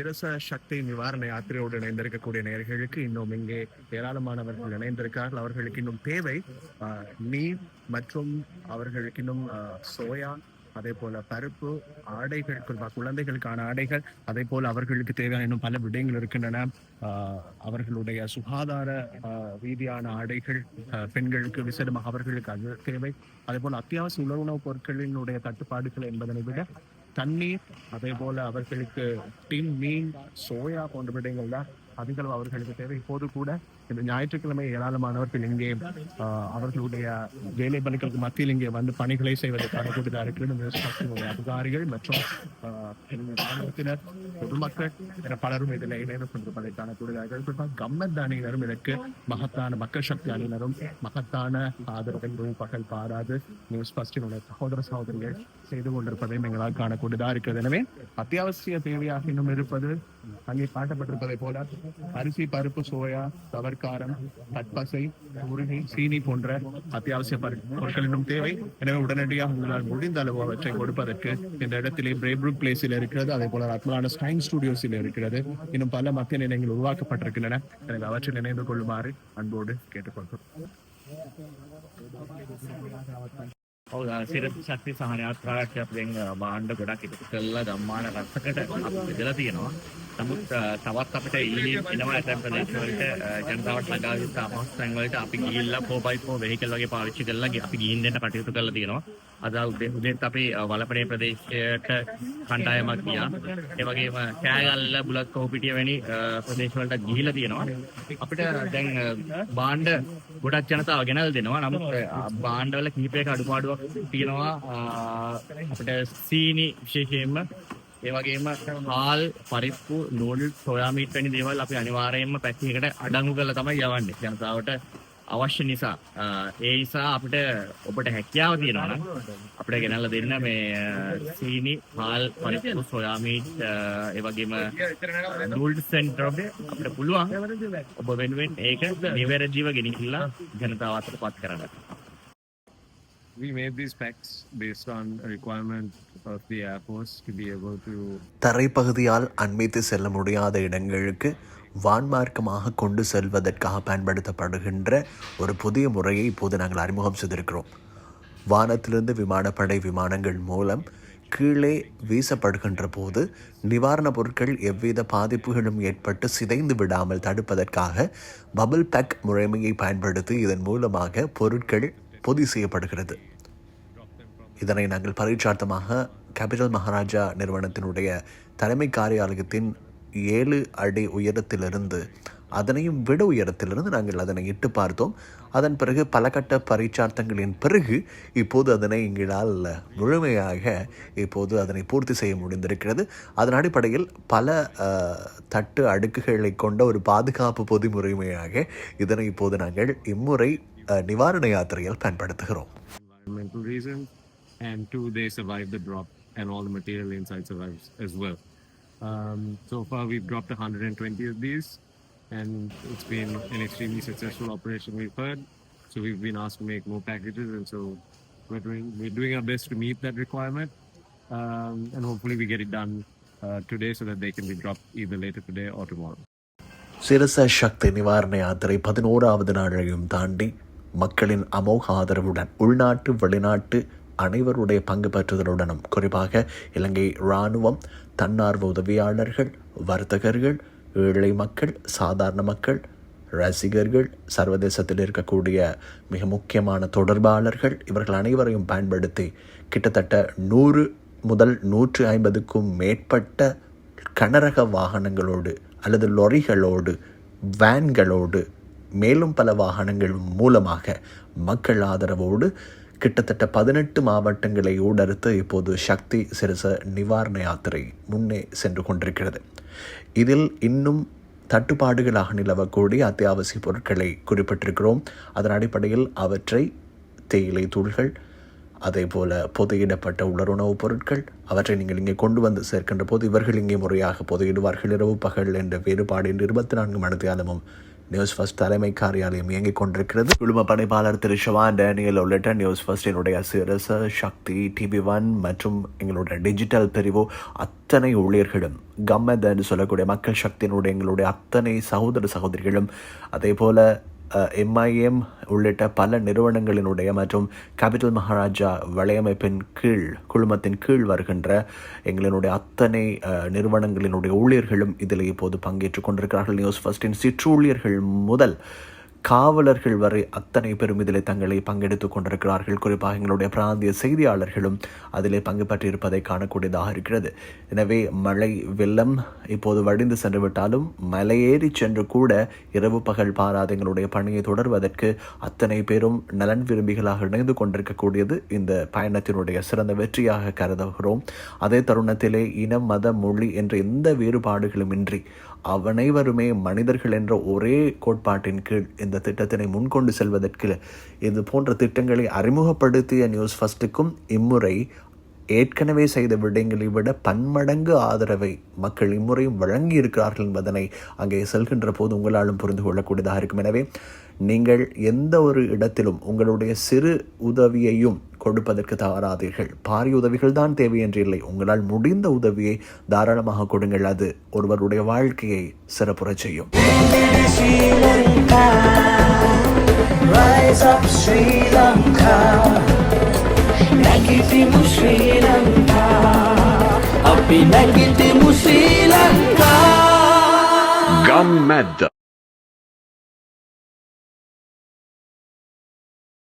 சிரச சக்தி நிவாரண யாத்திரையோடு இணைந்திருக்கக்கூடிய நேர்களுக்கு இன்னும் இங்கே ஏராளமானவர்கள் இணைந்திருக்கிறார்கள். அவர்களுக்கு இன்னும் தேவை. ஆஹ், நீர் மற்றும் அவர்களுக்கு இன்னும் சோயா அதே போல பருப்பு ஆடைகள் குறிப்பாக குழந்தைகளுக்கான ஆடைகள் அதே போல அவர்களுக்கு தேவையான இன்னும் பல விடயங்கள் இருக்கின்றன. அவர்களுடைய சுகாதார ஆஹ், ரீதியான ஆடைகள் பெண்களுக்கு விசேடமாக அவர்களுக்கு அது தேவை. அதே போல அத்தியாவசிய உணவு உணவுப் பொருட்களினுடைய தட்டுப்பாடுகள் என்பதனை விட தண்ணீர் அதே போல அவர்களுக்கு டின் மீன் சோயா போன்ற விடயங்கள் தான் அதிகளவு அவர்களுக்கு தேவை. இப்போது கூட ஞாயிற்றுக்கிழமை ஏராளமானவர்கள் இங்கே அவர்களுடைய வேலை பணிகளுக்கு மத்தியில் இங்கே வந்து பணிகளை செய்வதற்கான கூடுதலாக அதிகாரிகள் மற்றும் ராணுவத்தினர் பொதுமக்கள் என பலரும் இதில் இணைந்து கொண்டிருப்பதை காணக்கூடியதார்கள் குறிப்பாக கம்மத் அணியினரும் இதற்கு மகத்தான மக்கள் சக்தி அணியினரும் மகத்தான ஆதரவை பகல் பாராது நியூஸ் பஸ்டினுடைய சகோதர சகோதரிகள் செய்து கொண்டிருப்பதையும் எங்களால் காணக்கூடியதாக இருக்கிறது எனவே அத்தியாவசிய தேவையாக இன்னும் இருப்பது அங்கே காட்டப்பட்டிருப்பதை போல அரிசி பருப்பு சோயா தவறு தவற்காரம் தட்பசை உருகி சீனி போன்ற அத்தியாவசிய பொருட்களினும் தேவை. எனவே உடனடியாக உங்களால் முடிந்த அளவு அவற்றை கொடுப்பதற்கு இந்த இடத்திலே பிரேப்ரூக் பிளேஸில் இருக்கிறது. அதே போல அத்மான ஸ்டைன் ஸ்டுடியோஸில் இருக்கிறது. இன்னும் பல மத்திய நிலையங்கள் உருவாக்கப்பட்டிருக்கின்றன. எனவே அவற்றில் இணைந்து கொள்ளுமாறு அன்போடு கேட்டுக்கொள்கிறோம். සිරප ශක්ති සහනයාත්‍රාවක් අපෙන් බාණ්ඩ ගොඩක් එකතු කරලා ගම්මාන රස්සකට අපි බෙදලා තියෙනවා. නමුත් අ, තවත් අපිට ඊයේ එනවා ඇතැම් ප්‍රදේශවලට අ, ජනතාවට ළඟා වෙච්ච අපහසුතැන් වලට අපි ගිහිල්ලා 4x4 වෙහිකල් වගේ පාවිච්චි කරලා ගි- අපි ගිහින් දෙන්න කටයුතු කරලා තියෙනවා. අද උදේ උදේත් අපි අ, වලපනේ ප්‍රදේශයට කණ්ඩායමක් ගියා. ඒ වගේම කෑගල්ල බුලත් කෝපිටිය වැනි අ, ප්‍රදේශවලට ගිහිල්ලා තියෙනවා. අපිට දැන් අ, භාණ්ඩ ගොඩක් ජනතාව ගෙනල් දෙනවා. නමුත් අ, භාණ්ඩවල කිහිපයක අඩුපාඩුවක් තියෙනවා. අ, අපිට සීනි විශේෂයෙන්ම ඒ වගේම හාල් පරිප්පු නූඩල් සොයා මීට් වැනි දේවල් අපි අනිවාර්යයෙන්ම පැක් එකකට අඩංගු කරලා තමයි යවන්නේ. ජනතාවට අවශ්‍ය නිසා. අ, ඒ නිසා අපිට ඔබට හැකියාව තියෙනවා නම් අපිට ගෙනල්ලා දෙන්න මේ අ, සීනි හාල් පරිප්පු සොයා මීට් අ, ඒ වගේම නූඩල් සෙන්ටර් අපිට පුළුවන් ඔබ වෙනුවෙන් ඒක නිවැරදිව ගෙනහිල්ලා ජනතාව අතට පත් කරගන්න தரைப்பகுதியால் அண்மைத்து செல்ல முடியாத இடங்களுக்கு வான்மார்க்கமாக கொண்டு செல்வதற்காக பயன்படுத்தப்படுகின்ற ஒரு புதிய முறையை இப்போது நாங்கள் அறிமுகம் செய்திருக்கிறோம். வானத்திலிருந்து விமானப்படை விமானங்கள் மூலம் கீழே வீசப்படுகின்ற போது நிவாரணப் பொருட்கள் எவ்வித பாதிப்புகளும் ஏற்பட்டு சிதைந்து விடாமல் தடுப்பதற்காக பபுள் பேக் முறைமையை பயன்படுத்தி இதன் மூலமாக பொருட்கள் பொதி செய்யப்படுகிறது. இதனை நாங்கள் பரீட்சார்த்தமாக கேபிட்டல் மகாராஜா நிறுவனத்தினுடைய தலைமை காரியாலயத்தின் ஏழு அடி உயரத்திலிருந்து அதனையும் விட உயரத்திலிருந்து நாங்கள் அதனை இட்டு பார்த்தோம். அதன் பிறகு பல கட்ட பரீட்சார்த்தங்களின் பிறகு இப்போது அதனை எங்களால் முழுமையாக இப்போது அதனை பூர்த்தி செய்ய முடிந்திருக்கிறது. அதன் அடிப்படையில் பல தட்டு அடுக்குகளை கொண்ட ஒரு பாதுகாப்பு பொதுமுறைமையாக இதனை இப்போது நாங்கள் இம்முறை நிவாரண யாத்திரையில் பயன்படுத்துகிறோம் environmental reasons, and two, they survived the drop, and all the material inside survives as well. Um, so far, we've dropped 120 of these, and it's been an extremely successful operation. We've heard, so we've been asked to make more packages, and so we're doing we're doing our best to meet that requirement, um, and hopefully we get it done uh, today so that they can be dropped either later today or tomorrow. Sirasa சக்தி நிவாரண யாத்திரை பதினோராவது நாளையும் தாண்டி மக்களின் அமோக ஆதரவுடன் உள்நாட்டு வெளிநாட்டு அனைவருடைய பங்கு பெற்றுதலுடனும் குறிப்பாக இலங்கை இராணுவம் தன்னார்வ உதவியாளர்கள் வர்த்தகர்கள் ஏழை மக்கள் சாதாரண மக்கள் ரசிகர்கள் சர்வதேசத்தில் இருக்கக்கூடிய மிக முக்கியமான தொடர்பாளர்கள் இவர்கள் அனைவரையும் பயன்படுத்தி கிட்டத்தட்ட நூறு முதல் நூற்று ஐம்பதுக்கும் மேற்பட்ட கனரக வாகனங்களோடு அல்லது லொரிகளோடு வேன்களோடு மேலும் பல வாகனங்கள் மூலமாக மக்கள் ஆதரவோடு கிட்டத்தட்ட பதினெட்டு மாவட்டங்களை ஊடறுத்து இப்போது சக்தி சிறுச நிவாரண யாத்திரை முன்னே சென்று கொண்டிருக்கிறது. இதில் இன்னும் தட்டுப்பாடுகளாக நிலவக்கூடிய அத்தியாவசிய பொருட்களை குறிப்பிட்டிருக்கிறோம். அதன் அடிப்படையில் அவற்றை தேயிலை தூள்கள் அதே போல் புதையிடப்பட்ட உலருணவுப் பொருட்கள் அவற்றை நீங்கள் இங்கே கொண்டு வந்து சேர்க்கின்ற போது இவர்கள் இங்கே முறையாக புதையிடுவார்கள். இரவு பகல் என்ற வேறுபாடு என்று இருபத்தி நான்கு மணித்தியாலமும் நியூஸ் ஃபர்ஸ்ட் தலைமை காரியாலயம் இயங்கிக் கொண்டிருக்கிறது. குழும பணிப்பாளர் திரு சிவா டேனியல் உள்ளிட்ட நியூஸ் ஃபர்ஸ்டினுடைய சிரச சக்தி டிவி ஒன் மற்றும் எங்களுடைய டிஜிட்டல் பிரிவு அத்தனை ஊழியர்களும் கம்மத் என்று சொல்லக்கூடிய மக்கள் சக்தியினுடைய எங்களுடைய அத்தனை சகோதர சகோதரிகளும் அதே போல எம்ஐஎம் உள்ளிட்ட பல நிறுவனங்களினுடைய மற்றும் கேபிட்டல் மகாராஜா வலையமைப்பின் கீழ் குழுமத்தின் கீழ் வருகின்ற எங்களினுடைய அத்தனை நிறுவனங்களினுடைய ஊழியர்களும் இதில் இப்போது பங்கேற்றுக் கொண்டிருக்கிறார்கள். நியூஸ் ஃபர்ஸ்டின் சிற்றூழியர்கள் முதல் காவலர்கள் வரை அத்தனை பேரும் இதில் தங்களை பங்கெடுத்துக் கொண்டிருக்கிறார்கள். குறிப்பாக எங்களுடைய பிராந்திய செய்தியாளர்களும் அதிலே பங்கு பெற்றிருப்பதை காணக்கூடியதாக இருக்கிறது. எனவே மழை வெள்ளம் இப்போது வடிந்து சென்று விட்டாலும் மலையேறி சென்று கூட இரவு பகல் பாராத எங்களுடைய பணியை தொடர்வதற்கு அத்தனை பேரும் நலன் விரும்பிகளாக இணைந்து கொண்டிருக்கக்கூடியது இந்த பயணத்தினுடைய சிறந்த வெற்றியாக கருதுகிறோம். அதே தருணத்திலே இனம் மத மொழி என்ற எந்த வேறுபாடுகளும் இன்றி அனைவருமே மனிதர்கள் என்ற ஒரே கோட்பாட்டின் கீழ் இந்த திட்டத்தினை முன்கொண்டு செல்வதற்கு இது போன்ற திட்டங்களை அறிமுகப்படுத்திய நியூஸ் ஃபர்ஸ்ட்டுக்கும் இம்முறை ஏற்கனவே செய்த விடயங்களை விட பன்மடங்கு ஆதரவை மக்கள் இம்முறையும் வழங்கி இருக்கிறார்கள் என்பதனை அங்கே செல்கின்ற போது உங்களாலும் புரிந்து கொள்ளக்கூடியதாக இருக்கும். எனவே நீங்கள் எந்த ஒரு இடத்திலும் உங்களுடைய சிறு உதவியையும் கொடுப்பதற்கு தவறாதீர்கள். பாரிய உதவிகள் தான் தேவை என்று இல்லை. உங்களால் முடிந்த உதவியை தாராளமாக கொடுங்கள். அது ஒருவருடைய வாழ்க்கையை சிறப்புறச் செய்யும். Rise up Sri Lanka. Nagitimu Sri Lanka. Api nagitimu Sri Lanka. Gummed